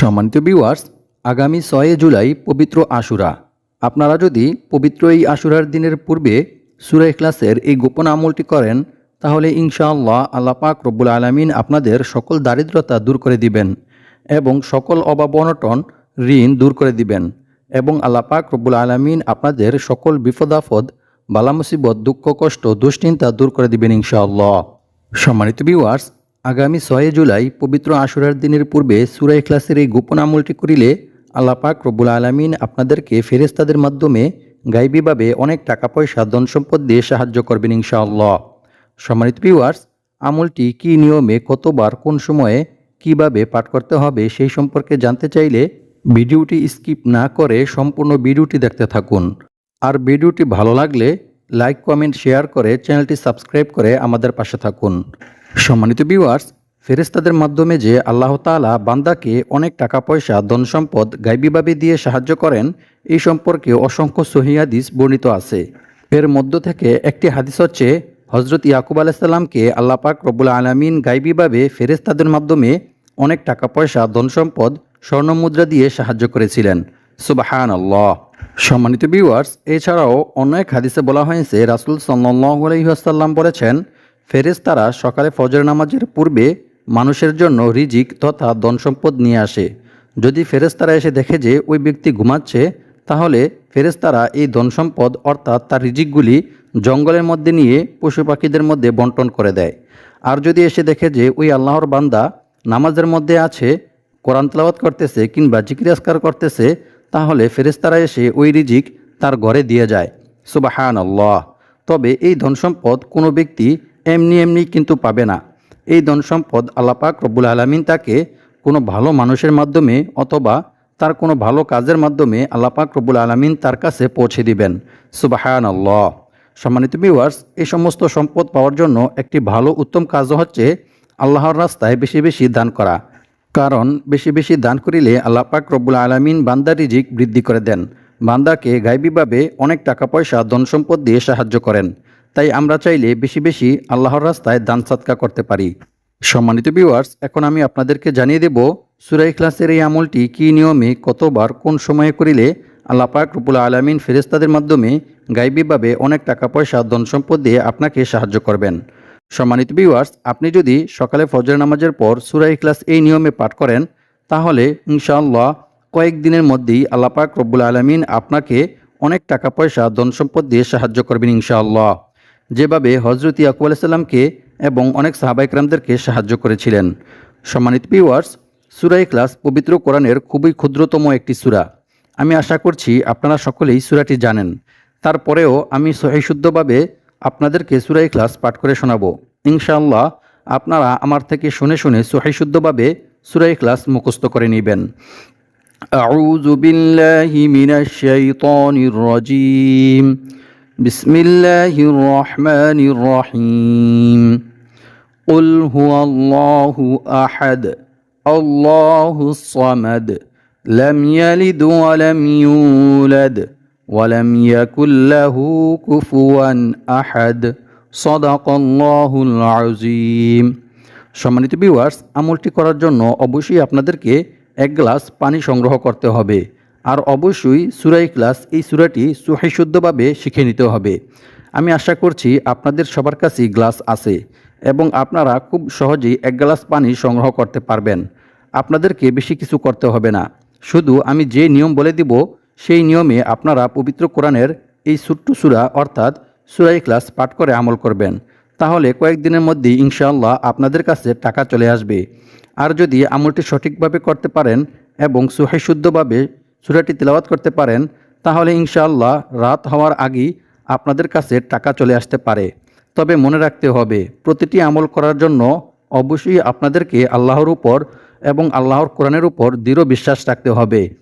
সম্মানিত ভিউয়ার্স আগামী ছয় জুলাই পবিত্র আশুরা। আপনারা যদি পবিত্র এই আশুরার দিনের পূর্বে সুরা ক্লাসের এই গোপন আমলটি করেন, তাহলে ইনশাআল্লাহ আল্লাহ পাক রব্বুল আলমিন আপনাদের সকল দারিদ্রতা দূর করে দিবেন এবং সকল অভাব অনটন, ঋণ দূর করে দিবেন এবং আল্লাহ পাক রব্বুল আলমিন আপনাদের সকল বিপদাফদ বালা মুসিবত দুঃখ, কষ্ট, দুশ্চিন্তা দূর করে দিবেন ইনশাআল্লাহ। সম্মানিত ভিউয়ার্স আগামী ছয় জুলাই পবিত্র আশুরার দিনের পূর্বে সুরাই ক্লাসের এই গোপন আমলটি করিলে আল্লাহ পাক রব্বুল আলমিন আপনাদেরকে ফেরেস্তাদের মাধ্যমে গাইবীভাবে অনেক টাকা পয়সা ধন সম্পদ দিয়ে সাহায্য করবেন ইনশাআল্লাহ। সম্মানিত ভিউয়ার্স আমলটি কী নিয়মে, কতবার, কোন সময়ে, কীভাবে পাঠ করতে হবে সেই সম্পর্কে জানতে চাইলে ভিডিওটি স্কিপ না করে সম্পূর্ণ ভিডিওটি দেখতে থাকুন। আর ভিডিওটি ভালো লাগলে লাইক, কমেন্ট, শেয়ার করে চ্যানেলটি সাবস্ক্রাইব করে আমাদের পাশে থাকুন। সম্মানিত ভিউয়ার্স ফেরেস্তাদের মাধ্যমে যে আল্লাহ তাআলা বান্দাকে অনেক টাকা, পয়সা, ধন সম্পদ গাইবীভাবে দিয়ে সাহায্য করেন, এই সম্পর্কে অসংখ্য সহিয়াদিস বর্ণিত আছে। এর মধ্য থেকে একটি হাদিস হচ্ছে হজরত ইয়াকুব আলাইসাল্লামকে আল্লাহ পাক রব্বুল আলমিন গাইবীভাবে ফেরেস্তাদের মাধ্যমে অনেক টাকা, পয়সা, ধন সম্পদ স্বর্ণমুদ্রা দিয়ে সাহায্য করেছিলেন। সুবাহান আল্লাহ সম্মানিত বিওয়ার্স এছাড়াও অনেক হাদিসে বলা হয়েছে, রাসুল সাল্লাহ আলহিহাসাল্লাম বলেছেন ফেরেস্তারা সকালে ফজর নামাজের পূর্বে মানুষের জন্য রিজিক তথা ধন সম্পদ নিয়ে আসে। যদি ফেরেস্তারা এসে দেখে যে ওই ব্যক্তি ঘুমাচ্ছে, তাহলে ফেরেস্তারা এই ধন সম্পদ অর্থাৎ তার রিজিকগুলি জঙ্গলের মধ্যে নিয়ে পশু পাখিদের মধ্যে বন্টন করে দেয়। আর যদি এসে দেখে যে ওই আল্লাহর বান্দা নামাজের মধ্যে আছে, কোরআন তেলাওয়াত করতেছে কিংবা জিকিরাজকার করতেছে, তাহলে ফেরেস্তারা এসে ওই রিজিক তার ঘরে দিয়ে যায়। সুবাহান আল্লাহ তবে এই ধন সম্পদ কোনো ব্যক্তি এমনি এমনি কিন্তু পাবে না। এই ধন সম্পদ আল্লাপাক রব্বুল আলমিন তাকে কোনো ভালো মানুষের মাধ্যমে অথবা তার কোনো ভালো কাজের মাধ্যমে আল্লাপাক রব্বুল আলমিন তার কাছে পৌঁছে দিবেন। সুবাহান আল্লাহ সম্মানিত ভিউয়ার্স এই সমস্ত সম্পদ পাওয়ার জন্য একটি ভালো উত্তম কাজ হচ্ছে আল্লাহর রাস্তায় বেশি বেশি দান করা। কারণ বেশি বেশি দান করিলে আল্লাহ পাক রব্বুল আলমিন বান্দার রিজিক বৃদ্ধি করে দেন। বান্দাকে গাইবীভাবে অনেক টাকা পয়সা ধন সম্পদ দিয়ে সাহায্য করেন। তাই আমরা চাইলে বেশি বেশি আল্লাহর রাস্তায় দান সাদকা করতে পারি। সম্মানিত ভিউয়ার্স এখন আমি আপনাদেরকে জানিয়ে দেব সুরাই ক্লাসের এই আমলটি কী নিয়মে, কতবার, কোন সময়ে করিলে আল্লাহ পাক রব্বুল আলমিন ফেরেস্তাদের মাধ্যমে গাইবীভাবে অনেক টাকা, পয়সা, ধন সম্পদ দিয়ে আপনাকে সাহায্য করবেন। সম্মানিত ভিউয়ার্স আপনি যদি সকালে ফজর নামাজের পর সুরাই ক্লাস এই নিয়মে পাঠ করেন, তাহলে ইনশাআল্লাহ কয়েকদিনের মধ্যেই আল্লাপাক রব্বুল আলমিন আপনাকে অনেক টাকা, পয়সা, ধন সম্পদ দিয়ে সাহায্য করবেন ইনশাআল্লাহ। যেভাবে হজরত ইয়াকুব আলাইসাল্লামকে এবং অনেক সাহাবাইকরামদেরকে সাহায্য করেছিলেন সম্মানিত ভিউয়ার্স সুরাই ক্লাস পবিত্র কোরআনের খুবই ক্ষুদ্রতম একটি সুরা আমি আশা করছি আপনারা সকলেই সুরাটি জানেন তারপরেও আমি সহিশুদ্ধভাবে আপনাদেরকে সুরাই ক্লাস পাঠ করে শোনাবো ইনশাআল্লাহ আপনারা আমার থেকে শুনে শুনে সহিশুদ্ধভাবে সুরাই ক্লাস মুখস্থ করে নেবেন أعوذ بالله من الشيطان الرجيم بسم الله الرحمن الرحيم قل هو الله أحد الله الصمد لم يلد ولم يولد ولم يكن له كفوا أحد صدق الله العظيم সম্মানিত ভিউয়ার্স আমলটি করার জন্য অবশ্যই আপনাদেরকে এক গ্লাস পানি সংগ্রহ করতে হবে আর অবশ্যই সুরাই ক্লাস এই সুরাটি সুহাইশুদ্ধভাবে শিখে নিতে হবে। আমি আশা করছি আপনাদের সবার কাছেই গ্লাস আছে এবং আপনারা খুব সহজেই এক গ্লাস পানি সংগ্রহ করতে পারবেন। আপনাদেরকে বেশি কিছু করতে হবে না। শুধু আমি যে নিয়ম বলে দিব, সেই নিয়মে আপনারা পবিত্র কোরআনের এই ছোট্ট সুরা অর্থাৎ সুরাই ক্লাস পাঠ করে আমল করবেন। তাহলে কয়েকদিনের মধ্যেই ইনশাআল্লাহ আপনাদের কাছে টাকা চলে আসবে। আর যদি আমলটি সঠিকভাবে করতে পারেন এবং সুহাইশুদ্ধভাবে সুরাটি তেলাওয়াত করতে পারেন, তাহলে ইনশাআল্লাহ রাত হওয়ার আগেই আপনাদের কাছে টাকা চলে আসতে পারে। তবে মনে রাখতে হবে, প্রতিটি আমল করার জন্য অবশ্যই আপনাদেরকে আল্লাহর উপর এবং আল্লাহর কোরআনের উপর দৃঢ় বিশ্বাস রাখতে হবে।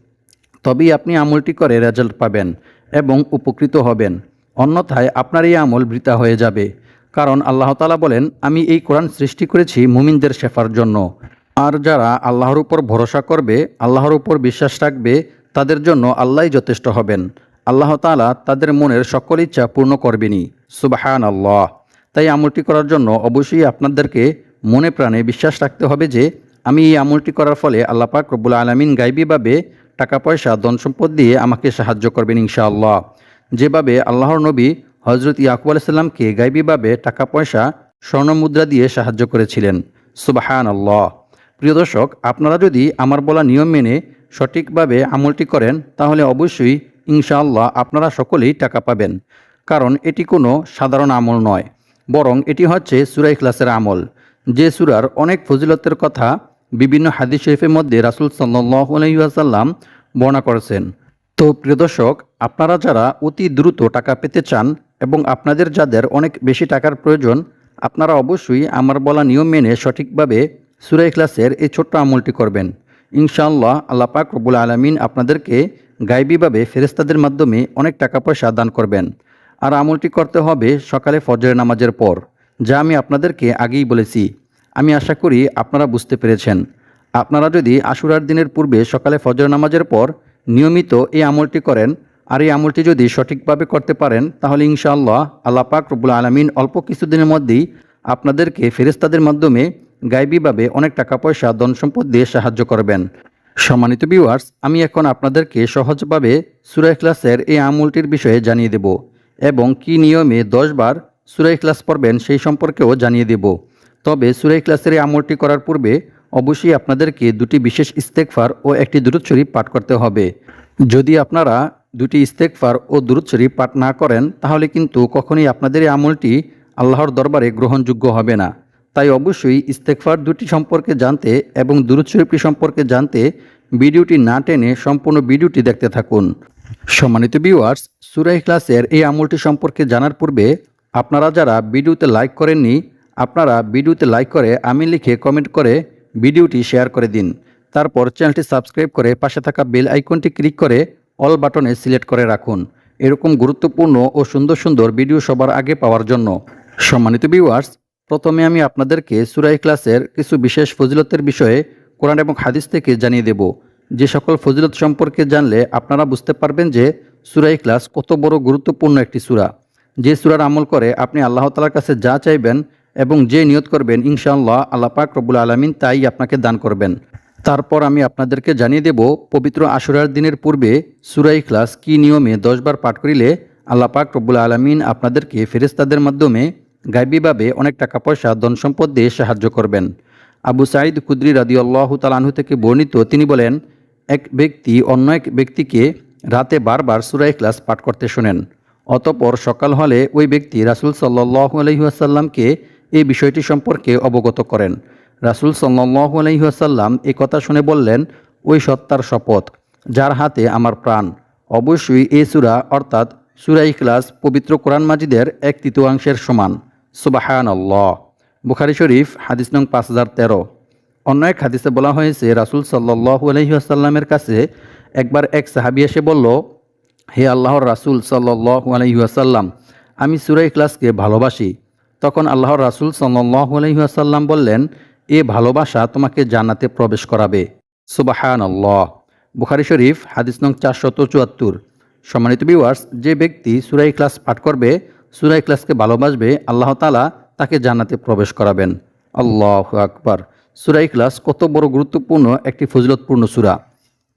তবেই আপনি আমলটি করে রেজাল্ট পাবেন এবং উপকৃত হবেন। অন্যথায় আপনার এই আমল বৃথা হয়ে যাবে। কারণ আল্লাহ তালা বলেন, আমি এই কোরআন সৃষ্টি করেছি মুমিনদের শেফার জন্য। আর যারা আল্লাহর উপর ভরসা করবে, আল্লাহর উপর বিশ্বাস রাখবে তাদের জন্য আল্লাহই যথেষ্ট হবেন। আল্লাহ তালা তাদের মনের সকল ইচ্ছা পূর্ণ করবেনই। সুবাহান আল্লাহ তাই আমলটি করার জন্য অবশ্যই আপনাদেরকে মনে প্রাণে বিশ্বাস রাখতে হবে যে, আমি এই আমলটি করার ফলে আল্লাহ পাক রব্বুল আলমিন গাইবীভাবে টাকা পয়সা ধন সম্পদ দিয়ে আমাকে সাহায্য করবেন ইনশাআল্লাহ। যেভাবে আল্লাহর নবী হজরত ইয়াকুব আলাইসাল্লামকে গাইবীভাবে টাকা পয়সা স্বর্ণ মুদ্রা দিয়ে সাহায্য করেছিলেন। সুবাহান আল্লাহ প্রিয় দর্শক, আপনারা যদি আমার বলা নিয়ম মেনে সঠিকভাবে আমলটি করেন, তাহলে অবশ্যই ইনশাআল্লাহ আপনারা সকলেই টাকা পাবেন। কারণ এটি কোনো সাধারণ আমল নয়, বরং এটি হচ্ছে সুরাই ক্লাসের আমল। যে সুরার অনেক ফজিলতের কথা বিভিন্ন হাদিস শরীফের মধ্যে রাসুল সাল্লাহ আলহিহাসাল্লাম বর্ণনা করেছেন। তো প্রিয় দর্শক, আপনারা যারা অতি দ্রুত টাকা পেতে চান এবং আপনাদের যাদের অনেক বেশি টাকার প্রয়োজন, আপনারা অবশ্যই আমার বলা নিয়ম মেনে সঠিকভাবে সুরাই ক্লাসের এই ছোট্ট আমলটি করবেন। ইনশাআল্লাহ আল্লাহ পাক রবুল আলমিন আপনাদেরকে গাইবীভাবে ফেরেস্তাদের মাধ্যমে অনেক টাকা পয়সা দান করবেন। আর আমলটি করতে হবে সকালে ফজরের নামাজের পর। যা আমি আপনাদেরকে আগেই বলেছি। আমি আশা করি আপনারা বুঝতে পেরেছেন। আপনারা যদি আশুরার দিনের পূর্বে সকালে ফজর নামাজের পর নিয়মিত এই আমলটি করেন, আর এই আমলটি যদি সঠিকভাবে করতে পারেন, তাহলে ইনশাআল্লাহ আল্লাহ পাক রব্বুল আলমিন অল্প কিছুদিনের মধ্যেই আপনাদেরকে ফেরেস্তাদের মাধ্যমে গাইবীভাবে অনেক টাকা পয়সা ধন সম্পদ দিয়ে সাহায্য করবেন। সম্মানিত ভিউয়ার্স আমি এখন আপনাদেরকে সহজভাবে সুরাই ক্লাসের এই আমলটির বিষয়ে জানিয়ে দেব এবং কি নিয়মে দশবার সুরাই ক্লাস পড়বেন সেই সম্পর্কেও জানিয়ে দেব। তবে সুরাই ক্লাসের এই আমলটি করার পূর্বে অবশ্যই আপনাদেরকে দুটি বিশেষ ইস্তেকফার ও একটি দূরত শরীফ পাঠ করতে হবে। যদি আপনারা দুটি ইস্তেকফার ও দূরত শরীফ পাঠ না করেন, তাহলে কিন্তু কখনোই আপনাদের এই আমলটি আল্লাহর দরবারে গ্রহণযোগ্য হবে না। তাই অবশ্যই ইস্তেকফার দুটি সম্পর্কে জানতে এবং দূরত সম্পর্কে জানতে ভিডিওটি না টেনে সম্পূর্ণ ভিডিওটি দেখতে থাকুন। সম্মানিত ভিউয়ার্স সুরাই ক্লাসের এই আমলটি সম্পর্কে জানার পূর্বে আপনারা যারা ভিডিওতে লাইক করেননি, আপনারা ভিডিওতে লাইক করে আমি লিখে কমেন্ট করে ভিডিওটি শেয়ার করে দিন। তারপর চ্যানেলটি সাবস্ক্রাইব করে পাশে থাকা বেল আইকনটি ক্লিক করে অল বাটনে সিলেক্ট করে রাখুন। এরকম গুরুত্বপূর্ণ ও সুন্দর সুন্দর ভিডিও সবার আগে পাওয়ার জন্য। সম্মানিত ভিউয়ার্স প্রথমে আমি আপনাদেরকে সুরাই ক্লাসের কিছু বিশেষ ফজিলতের বিষয়ে কোরআন এবং হাদিস থেকে জানিয়ে দেব। যে সকল ফজিলত সম্পর্কে জানলে আপনারা বুঝতে পারবেন যে সুরাই ক্লাস কত বড় গুরুত্বপূর্ণ একটি সুরা। যে সুরার আমল করে আপনি আল্লাহ তালার কাছে যা চাইবেন এবং যে নিয়ত করবেন, ইনশাআল্লাহ আল্লাহ পাক রবুল আলমিন তাই আপনাকে দান করবেন। তারপর আমি আপনাদেরকে জানিয়ে দেব পবিত্র আশুরার দিনের পূর্বে সুরাই ক্লাস কি নিয়মে দশবার পাঠ করিলে আল্লাহ পাক রব্বুল আলমিন আপনাদেরকে ফেরেস্তাদের মাধ্যমে গাইবীভাবে অনেক টাকা পয়সা ধন সম্পদ দিয়ে সাহায্য করবেন। আবু সাঈদ খুদ্রি রাদি আল্লাহ তালাহু থেকে বর্ণিত, তিনি বলেন, এক ব্যক্তি অন্য এক ব্যক্তিকে রাতে বারবার সুরাই ক্লাস পাঠ করতে শোনেন। অতপর সকাল হলে ওই ব্যক্তি রাসুল সাল্লাহ আলহিহাসাল্লামকে এই বিষয়টি সম্পর্কে অবগত করেন। রাসুল সাল্লাহ আলহিহাসাল্লাম এ কথা শুনে বললেন, ওই সত্তার শপথ, যার হাতে আমার প্রাণ। অবশ্যই এ সুরা, অর্থাৎ সুরাই ক্লাস পবিত্র কোরআন মাজিদের এক তৃতীয়াংশের সমান। সুবাহান আল্লাহ বুখারি শরীফ, হাদিস নং পাঁচ হাজার তেরো। অন্য এক হাদিসে বলা হয়েছে, রাসুল সাল্লাহ আলহিহাসাল্লামের কাছে একবার এক সাহাবি এসে বলল, হে আল্লাহর রাসুল সাল্লাহ আলহিহাসাল্লাম আমি সুরা ইখলাসকে ভালোবাসি। তখন আল্লাহর রাসুল সাল্লাহ আলহিহাসাল্লাম বললেন, এ ভালোবাসা তোমাকে জান্নাতে প্রবেশ করাবে। সুবাহান আল্লাহ বুখারি শরীফ, হাদিস নং চারশত চুয়াত্তর। সম্মানিত বিওয়ার্স যে ব্যক্তি সুরাই ক্লাস পাঠ করবে সুরাই ক্লাসকে ভালোবাসবে, আল্লাহ তালা তাকে জান্নাতে প্রবেশ করাবেন। আল্লাহ আকবার। সুরাই ক্লাস কত বড় গুরুত্বপূর্ণ একটি ফজিলতপূর্ণ সুরা।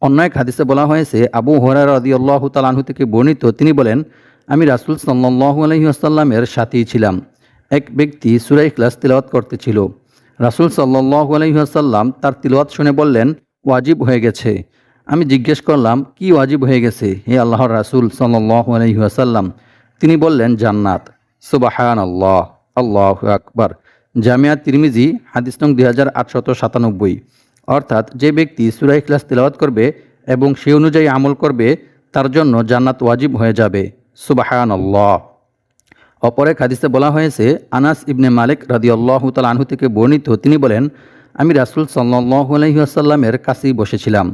অন্য এক হাদিসে বলা হয়েছে, আবু হরার আদি আল্লাহ তালাহু থেকে বর্ণিত, তিনি বলেন, আমি রাসুল সাল্লাহ আলহিহাসাল্লামের সাথেই ছিলাম। এক ব্যক্তি সুরাই ক্লাস তিলওয়াত করতেছিল রাসুল সাল্লাহ আলহিহাসাল্লাম তার তিলওয়াত শুনে বললেন, ওয়াজিব হয়ে গেছে। আমি জিজ্ঞেস করলাম, কি ওয়াজিব হয়ে গেছে? হে আল্লাহর রাসুল সাল্লাহ আলহিহাসাল্লাম তিনি বললেন, জান্নাত। সুবাহান আল্লাহ আল্লাহ আকবর। জামিয়া তিরমিজি, হাদিস নং দুই হাজার আটশত সাতানব্বই। অর্থাৎ যে ব্যক্তি সুরাই ক্লাস তিলাওয়াত করবে এবং সে অনুযায়ী আমল করবে, তার জন্য জান্নাত ওয়াজিব হয়ে যাবে। সুবাহান আল্লাহ অপর এক হাদিসে বলা হয়েছে, আনাস ইবনে মালিক রাদি আল্লাহ তাল আনহু থেকে বর্ণিত, তিনি বলেন, আমি রাসুল সাল্লাহ আলহিহাসাল্লামের কাছেই বসেছিলাম।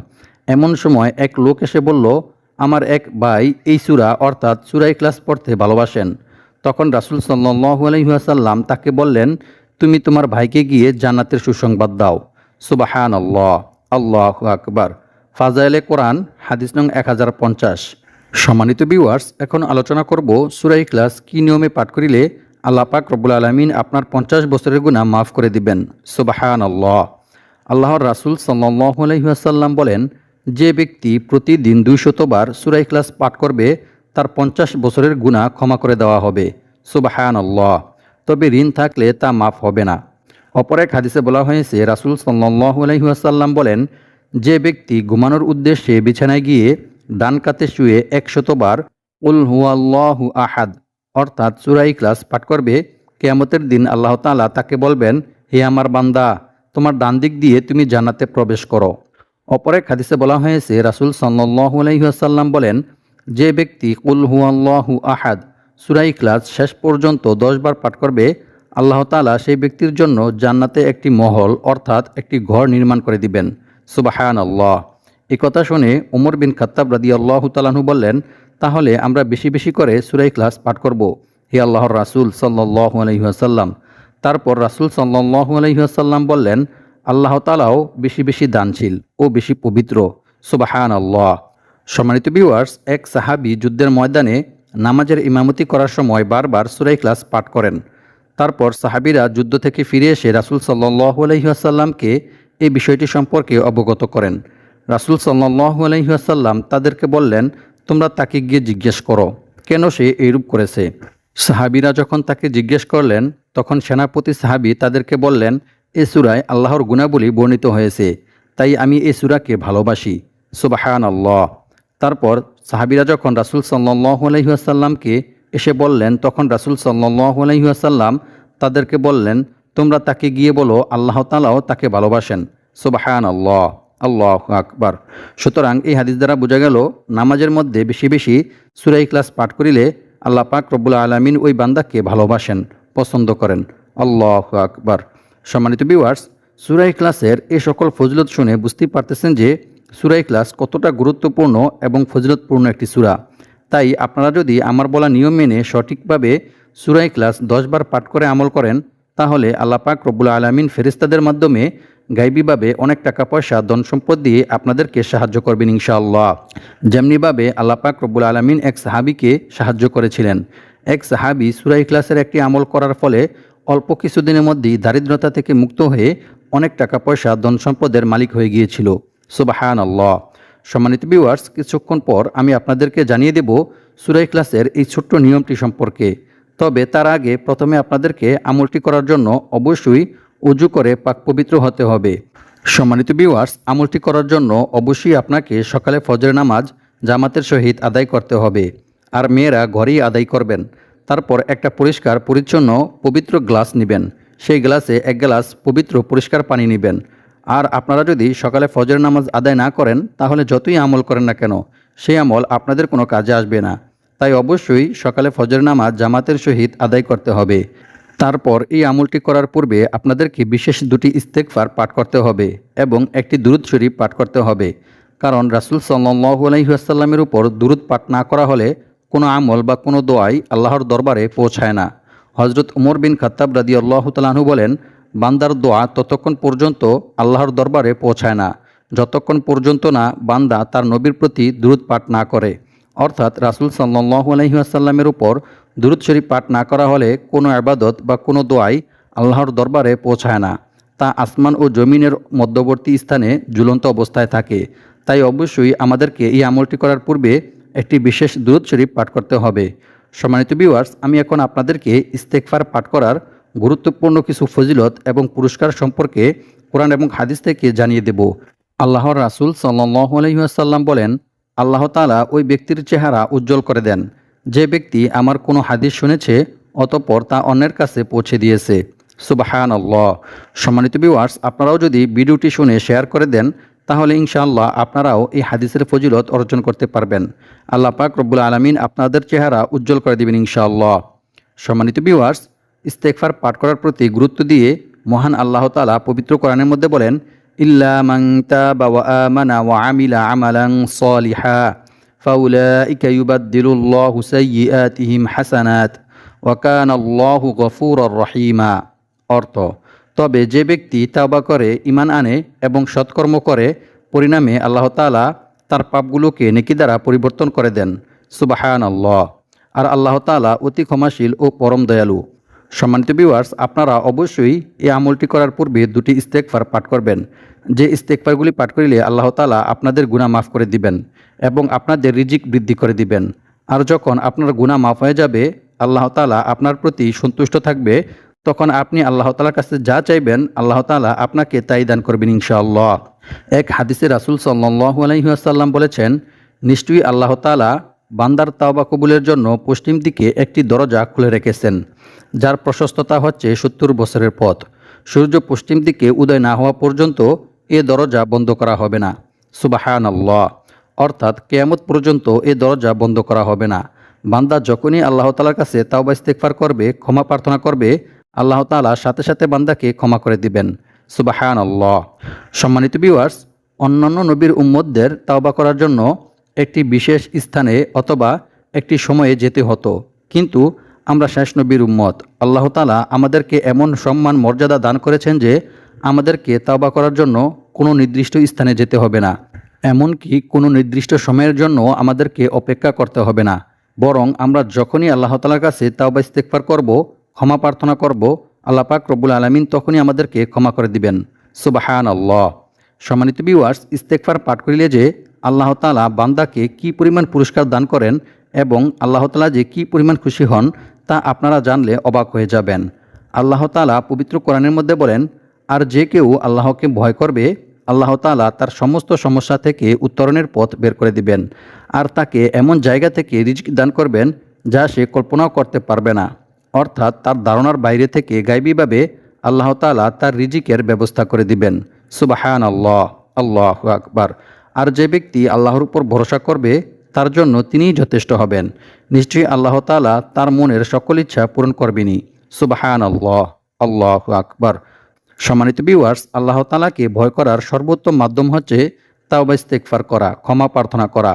এমন সময় এক লোক এসে বলল আমার এক ভাই এই সুরা, অর্থাৎ সুরাই ক্লাস পড়তে ভালোবাসেন। তখন রাসুল সাল্লাহ আলহিহাসাল্লাম তাকে বললেন, তুমি তোমার ভাইকে গিয়ে জান্নাতের সুসংবাদ দাও। সুবাহান আল্লাহ আল্লাহ আকবার। ফাজাইলে কোরআন, হাদিস নং এক হাজার পঞ্চাশ। সম্মানিত ভিউয়ার্স এখন আলোচনা করব সুরাই ক্লাস কি নিয়মে পাঠ করিলে আল্লাহ পাক রব্বুল আলমিন আপনার পঞ্চাশ বছরের গুণা মাফ করে দিবেন। সুবাহান আল্লাহ আল্লাহর রাসুল সাল্লাহ আলহিহাসাল্লাম বলেন যে ব্যক্তি প্রতিদিন দুইশতবার সুরাই ক্লাস পাঠ করবে, তার পঞ্চাশ বছরের গুণা ক্ষমা করে দেওয়া হবে। আল্লাহ তবে ঋণ থাকলে তা মাফ হবে না। অপর এক হাদিসে বলা হয়েছে, রাসুল সাল্লাহ আলহিহাসাল্লাম বলেন, যে ব্যক্তি ঘুমানোর উদ্দেশ্যে বিছানায় গিয়ে ডান কাতে শুয়ে একশতবার উল হুয়াল্লাহু আহাদ অর্থাৎ সুরাই ক্লাস পাঠ করবে, কেয়ামতের দিন আল্লাহ তাআলা তাকে বলবেন, হে আমার বান্দা, তোমার ডান দিক দিয়ে তুমি জান্নাতে প্রবেশ করো। অপর এক হাদিসে বলা হয়েছে, রাসুল সাল্লাহ আলহিহাসাল্লাম বলেন, যে ব্যক্তি কুল হুয়াল্লাহু আহাদ সুরাই ক্লাস শেষ পর্যন্ত দশবার পাঠ করবে, আল্লাহ তাআলা সেই ব্যক্তির জন্য জান্নাতে একটি মহল অর্থাৎ একটি ঘর নির্মাণ করে দিবেন। সুবাহান আল্লাহ এই কথা শুনে ওমর বিন খাত্তাব রাদি আল্লাহ তালাহু বললেন, তাহলে আমরা বেশি বেশি করে সুরাই ক্লাস পাঠ করব, হে আল্লাহর রাসুল সাল্লাহ আলহিহাসাল্লাম তারপর রাসুল সাল্লাহ আলহিহাসাল্লাম বললেন আল্লাহ তালাও বেশি বেশি দানশীল ও বেশি পবিত্র। সুবাহান আল্লাহ সম্মানিত ভিউয়ার্স এক সাহাবি যুদ্ধের ময়দানে নামাজের ইমামতি করার সময় বারবার সুরাই ক্লাস পাঠ করেন। তারপর সাহাবিরা যুদ্ধ থেকে ফিরে এসে রাসুল সাল্লাহ আলহিহাসাল্লামকে এই বিষয়টি সম্পর্কে অবগত করেন। রাসুল সাল্লাহ আলহিহাসাল্লাম তাদেরকে বললেন, তোমরা তাকে গিয়ে জিজ্ঞেস করো, কেন সে এইরূপ করেছে? সাহাবিরা যখন তাকে জিজ্ঞেস করলেন, তখন সেনাপতি সাহাবি তাদেরকে বললেন এ সুরায় আল্লাহর গুণাবলী বর্ণিত হয়েছে, তাই আমি এ সুরাকে ভালোবাসি। সুবাহান আল্লাহ তারপর সাহাবিরা যখন রাসুল সাল্লাহ আলহিহাসাল্লামকে এসে বললেন, তখন রাসুল সাল্লাহ আলহিহাসাল্লাম তাদেরকে বললেন, তোমরা তাকে গিয়ে বলো, আল্লাহ তালাও তাকে ভালোবাসেন। সুবাহান আল্লাহ আল্লাহ আকবার। সুতরাং এই হাদিস দ্বারা বোঝা গেল, নামাজের মধ্যে বেশি বেশি সুরাই ক্লাস পাঠ করিলে আল্লাহ পাক রব্বুল আলমিন ওই বান্দাকে ভালোবাসেন, পছন্দ করেন। আল্লাহ আকবার। সম্মানিত বিওয়ার্স সুরাই ক্লাসের এই সকল ফজলত শুনে বুঝতেই পারতেছেন যে সুরাই ক্লাস কতটা গুরুত্বপূর্ণ এবং ফজলতপূর্ণ একটি সুরা। তাই আপনারা যদি আমার বলা নিয়ম মেনে সঠিকভাবে সুরাই ক্লাস দশবার পাঠ করে আমল করেন, তাহলে আল্লাহ পাক রব্বুল আলমিন ফেরিস্তাদের মাধ্যমে গাইবিভাবে অনেক টাকা পয়সা ধন সম্পদ দিয়ে আপনাদেরকে সাহায্য করবেন ইনশাআল্লাহ। যেমনিভাবে আল্লাহ পাক রব্বুল আলমিন এক সাহাবিকে সাহায্য করেছিলেন। এক সাহাবি সুরাই ক্লাসের একটি আমল করার ফলে অল্প কিছুদিনের মধ্যেই দারিদ্রতা থেকে মুক্ত হয়ে অনেক টাকা পয়সা ধন সম্পদের মালিক হয়ে গিয়েছিল। সুবাহান আল্লাহ সম্মানিত ভিউয়ার্স কিছুক্ষণ পর আমি আপনাদেরকে জানিয়ে দেব সুরাই ক্লাসের এই ছোট্ট নিয়মটি সম্পর্কে। তবে তার আগে প্রথমে আপনাদেরকে আমলটি করার জন্য অবশ্যই উজু করে পাক পবিত্র হতে হবে। সম্মানিত ভিউয়ার্স আমলটি করার জন্য অবশ্যই আপনাকে সকালে ফজর নামাজ জামাতের সহিত আদায় করতে হবে। আর মেয়েরা ঘরেই আদায় করবেন। তারপর একটা পরিষ্কার, পরিচ্ছন্ন, পবিত্র গ্লাস নেবেন। সেই গ্লাসে এক গ্লাস পবিত্র, পরিষ্কার পানি নেবেন। আর আপনারা যদি সকালে ফজর নামাজ আদায় না করেন, তাহলে যতই আমল করেন না কেন, সেই আমল আপনাদের কোনো কাজে আসবে না। তাই অবশ্যই সকালে ফজর নামাজ জামাতের সহিত আদায় করতে হবে। তারপর এই আমলটি করার পূর্বে আপনাদেরকে বিশেষ দুটি ইস্তেকফার পাঠ করতে হবে এবং একটি দুরুদ শরীফ পাঠ করতে হবে। কারণ রাসুল সাল্লাহ আলহিহাসাল্লামের উপর দুরুদ পাঠ না করা হলে কোনো আমল বা কোনো দোয়াই আল্লাহর দরবারে পৌঁছায় না। হজরত উমর বিন খাত্তাব রাদি আল্লাহ তালাহু বলেন, বান্দার দোয়া ততক্ষণ পর্যন্ত আল্লাহর দরবারে পৌঁছায় না। যতক্ষণ পর্যন্ত না বান্দা তার নবীর প্রতি দুরুদ পাঠ না করে। অর্থাৎ রাসুল সাল্লাহু আলহিহাসাল্লামের উপর দুরুদ শরীফ পাঠ না করা হলে কোনো আবাদত বা কোনো দোয়াই আল্লাহর দরবারে পৌঁছায় না। তা আসমান ও জমিনের মধ্যবর্তী স্থানে ঝুলন্ত অবস্থায় থাকে। তাই অবশ্যই আমাদেরকে এই আমলটি করার পূর্বে একটি বিশেষ দুরুদ শরীফ পাঠ করতে হবে। সম্মানিত ভিউয়ার্স আমি এখন আপনাদেরকে ইস্তেকফার পাঠ করার গুরুত্বপূর্ণ কিছু ফজিলত এবং পুরস্কার সম্পর্কে কোরআন এবং হাদিস থেকে জানিয়ে দেব। আল্লাহর রাসুল সাল্লাহ আলহিহাসাল্লাম বলেন, আল্লাহ তালা ওই ব্যক্তির চেহারা উজ্জ্বল করে দেন। যে ব্যক্তি আমার কোনো হাদিস শুনেছে, অতপর তা অন্যের কাছে পৌঁছে দিয়েছে। সুবাহান আল্লাহ সম্মানিত ভিউয়ার্স আপনারাও যদি ভিডিওটি শুনে শেয়ার করে দেন তাহলে ইনশাআল্লাহ আপনারাও এই হাদিসের ফজিলত অর্জন করতে পারবেন আল্লাহ পাক রব্বুল আলমিন আপনাদের চেহারা উজ্জ্বল করে দেবেন ইনশাআল্লাহ সম্মানিত ভিউয়ার্স ইস্তেকফার পাঠ করার প্রতি গুরুত্ব দিয়ে মহান আল্লাহ তালা পবিত্র কোরআনের মধ্যে বলেন ইল্লা মাংতা বা আমানা ওয়া আমিলা আমালাং সলিহা فأولئك يبدل الله سيئاتهم حسنات وكان الله غفورا رحيما অর্থ তবে যে ব্যক্তি তাওবা করে ইমান আনে এবং সৎকর্ম করে, পরিণামে আল্লাহ তাআলা তার পাপগুলোকে নেকি দ্বারা পরিবর্তন করে দেন। সুবাহান আল্লাহ আর আল্লাহ তাআলা অতি ক্ষমাশীল ও পরম দয়ালু। সম্মানিত ভিউয়ার্স আপনারা অবশ্যই এই আমলটি করার পূর্বে দুটি ইস্তেকফার পাঠ করবেন। যে ইস্তেকফারগুলি পাঠ করিলে আল্লাহ তালা আপনাদের গুণা মাফ করে দিবেন এবং আপনাদের রিজিক বৃদ্ধি করে দিবেন। আর যখন আপনার গুণা মাফ হয়ে যাবে, আল্লাহ তালা আপনার প্রতি সন্তুষ্ট থাকবে তখন আপনি আল্লাহ তালার কাছে যা চাইবেন, আল্লাহ তালা আপনাকে তাই দান করবেন ইনশাআল্লাহ। এক হাদিসে রাসুল সাল্লু আলহিহাসাল্লাম বলেছেন, নিশ্চয়ই আল্লাহ তালা বান্দার তাওবা কবুলের জন্য পশ্চিম দিকে একটি দরজা খুলে রেখেছেন, যার প্রশস্ততা হচ্ছে সত্তর বছরের পথ। সূর্য পশ্চিম দিকে উদয় না হওয়া পর্যন্ত এ দরজা বন্ধ করা হবে না। সুবাহান আল্লাহ অর্থাৎ কেয়ামত পর্যন্ত এ দরজা বন্ধ করা হবে না। বান্দা যখনই আল্লাহ তালার কাছে তাওবা ইস্তেকফার করবে, ক্ষমা প্রার্থনা করবে আল্লাহ তালা সাথে সাথে বান্দাকে ক্ষমা করে দিবেন। সুবাহান আল্লাহ সম্মানিত ভিউয়ার্স অন্যান্য নবীর উম্মদদের তাওবা করার জন্য একটি বিশেষ স্থানে অথবা একটি সময়ে যেতে হতো। কিন্তু আমরা শেষ নবীর উম্মত। আল্লাহ তালা আমাদেরকে এমন সম্মান, মর্যাদা দান করেছেন যে আমাদেরকে তাওবা করার জন্য কোনো নির্দিষ্ট স্থানে যেতে হবে না। এমনকি কোনো নির্দিষ্ট সময়ের জন্য আমাদেরকে অপেক্ষা করতে হবে না। বরং আমরা যখনই আল্লাহ তালার কাছে তাওবা ইস্তেকফার করব ক্ষমা প্রার্থনা করব, আল্লাহ পাক রব্বুল আলমিন তখনই আমাদেরকে ক্ষমা করে দিবেন। সুবাহান আল্লাহ সম্মানিত বিওয়ার্স ইস্তেকফার পাঠ করিলে যে আল্লাহ তালা বান্দাকে কি পরিমাণ পুরস্কার দান করেন এবং আল্লাহ তালা যে কি পরিমাণ খুশি হন, তা আপনারা জানলে অবাক হয়ে যাবেন। আল্লাহ তালা পবিত্র কোরআনের মধ্যে বলেন, আর যে কেউ আল্লাহকে ভয় করবে, আল্লাহ তালা তার সমস্ত সমস্যা থেকে উত্তরণের পথ বের করে দিবেন। আর তাকে এমন জায়গা থেকে রিজিক দান করবেন যা সে কল্পনাও করতে পারবে না। অর্থাৎ তার ধারণার বাইরে থেকে গাইবীভাবে আল্লাহ তালা তার রিজিকের ব্যবস্থা করে দিবেন। সুবাহান আল্লাহ আল্লাহ আকবার। আর যে ব্যক্তি আল্লাহর উপর ভরসা করবে, তার জন্য তিনিই যথেষ্ট হবেন। নিশ্চয়ই আল্লাহ তালা তার মনের সকল ইচ্ছা পূরণ করবেনি সুবাহান আল্লাহ আল্লাহ আকবার। সম্মানিত বিওয়ার্স আল্লাহ তালাকে ভয় করার সর্বোত্তম মাধ্যম হচ্ছে তাওবা ইস্তেকফার করা, ক্ষমা প্রার্থনা করা।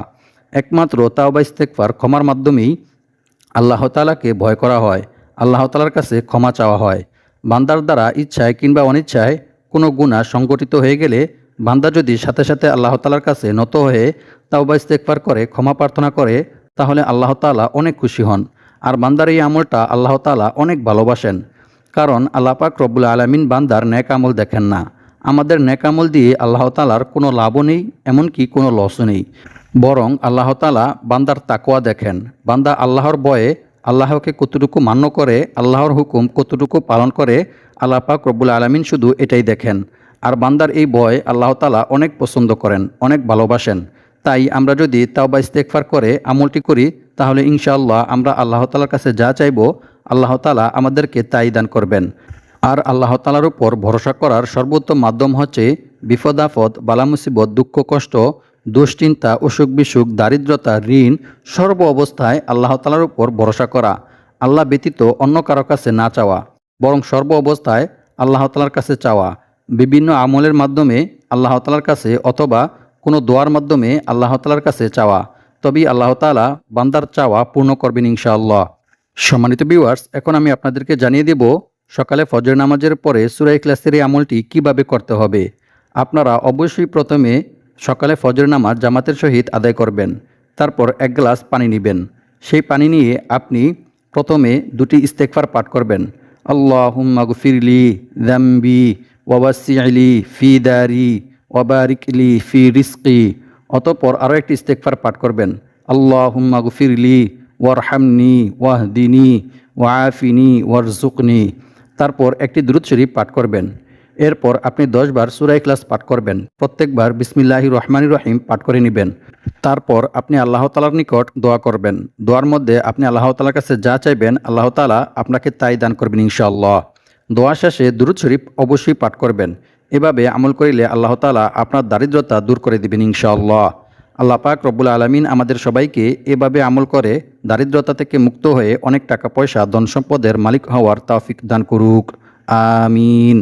একমাত্র তাওবা ইস্তেকফার ক্ষমার মাধ্যমেই আল্লাহ তালাকে ভয় করা হয়। আল্লাহ তালার কাছে ক্ষমা চাওয়া হয়। বান্দার দ্বারা ইচ্ছায় কিংবা অনিচ্ছায় কোনো গুণা সংগঠিত হয়ে গেলে বান্দা যদি সাথে সাথে আল্লাহ তালার কাছে নত হয়ে তাও তাওবা ইস্তেকফার করে, ক্ষমা প্রার্থনা করে, তাহলে আল্লাহ তালা অনেক খুশি হন। আর বান্দার এই আমলটা আল্লাহ তালা অনেক ভালোবাসেন। কারণ আল্লাহ পাক রব্বুল আলমিন বান্দার ন্যাক আমল দেখেন না। আমাদের ন্যাক আমল দিয়ে আল্লাহ তালার কোনো লাভও নেই, এমনকি কোনো লসও নেই। বরং আল্লাহ তালা বান্দার তাকোয়া দেখেন। বান্দা আল্লাহর বয়ে আল্লাহকে কতটুকু মান্য করে, আল্লাহর হুকুম কতটুকু পালন করে, আল্লাহ পাক আলমিন শুধু এটাই দেখেন। আর বান্দার এই ভয় আল্লাহ তালা অনেক পছন্দ করেন, অনেক ভালোবাসেন। তাই আমরা যদি তাওবা ইস্তেকফার করে আমলটি করি, তাহলে ইনশাআল্লাহ আমরা আল্লাহ তালার কাছে যা চাইব, আল্লাহ তালা আমাদেরকে তাই দান করবেন। আর আল্লাহ তালার উপর ভরসা করার সর্বোত্তম মাধ্যম হচ্ছে বিপদ আপদ বালা মুসিবত দুঃখ কষ্ট দুশ্চিন্তা অসুখ বিসুখ দারিদ্রতা, ঋণ সর্ব অবস্থায় আল্লাহ তালার উপর ভরসা করা, আল্লাহ ব্যতীত অন্য কারও কাছে না চাওয়া, বরং সর্ব অবস্থায় আল্লাহ তালার কাছে চাওয়া। বিভিন্ন আমলের মাধ্যমে আল্লাহ তালার কাছে অথবা কোনো দোয়ার মাধ্যমে আল্লাহ তালার কাছে চাওয়া। তবেই আল্লাহ তালা বান্দার চাওয়া পূর্ণ করবেন ইনশাআল্লাহ। সম্মানিত ভিউয়ার্স এখন আমি আপনাদেরকে জানিয়ে দেব সকালে ফজর নামাজের পরে সুরাই ক্লাসের এই আমলটি কীভাবে করতে হবে। আপনারা অবশ্যই প্রথমে সকালে ফজর নামাজ জামাতের সহিত আদায় করবেন। তারপর এক গ্লাস পানি নেবেন। সেই পানি নিয়ে আপনি প্রথমে দুটি ইস্তেকফার পাঠ করবেন। আল্লাহ ফিরলি দাম্বি ওয়াবাসিআলি ফি দারি ওয়াবারিকলি ফি রিস্কি অতপর আরও একটি ইস্তেকফার পাঠ করবেন। আল্লাহ ফিরলি ওয়ারহামনি ওয়াহদিনী ওয়াফিনি ওয়ারজুকনি তারপর একটি দ্রুত শরীফ পাঠ করবেন। এরপর আপনি দশবার সুরাই ক্লাস পাঠ করবেন। প্রত্যেকবার বিসমিল্লাহি রহমানি রহিম পাঠ করে নেবেন। তারপর আপনি আল্লাহ তালার নিকট দোয়া করবেন। দোয়ার মধ্যে আপনি আল্লাহ তালার কাছে যা চাইবেন আল্লাহ তালা আপনাকে তাই দান করবেন ইনশাআল্লাহ। দোয়া শেষে দুরুদ শরীফ অবশ্যই পাঠ করবেন। এভাবে আমল করিলে আল্লাহ তালা আপনার দারিদ্রতা দূর করে দিবেন ইনশাআল্লাহ। আল্লাহ পাক রব্বুল আলমিন আমাদের সবাইকে এভাবে আমল করে দারিদ্রতা থেকে মুক্ত হয়ে অনেক টাকা পয়সা ধন সম্পদের মালিক হওয়ার তাফিক দান করুক। আমিন।